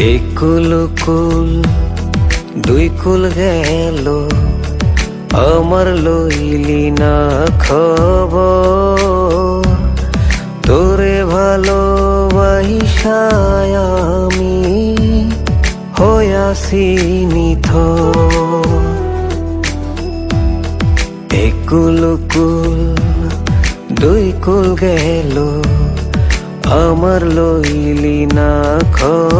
কুল দুই কুল গেল। আমার লইলি না খব তোরে ভালোবাসায় আমি হয়াসি নিথ একুল কুল দুই কুল গেল। আমার লইলি না খব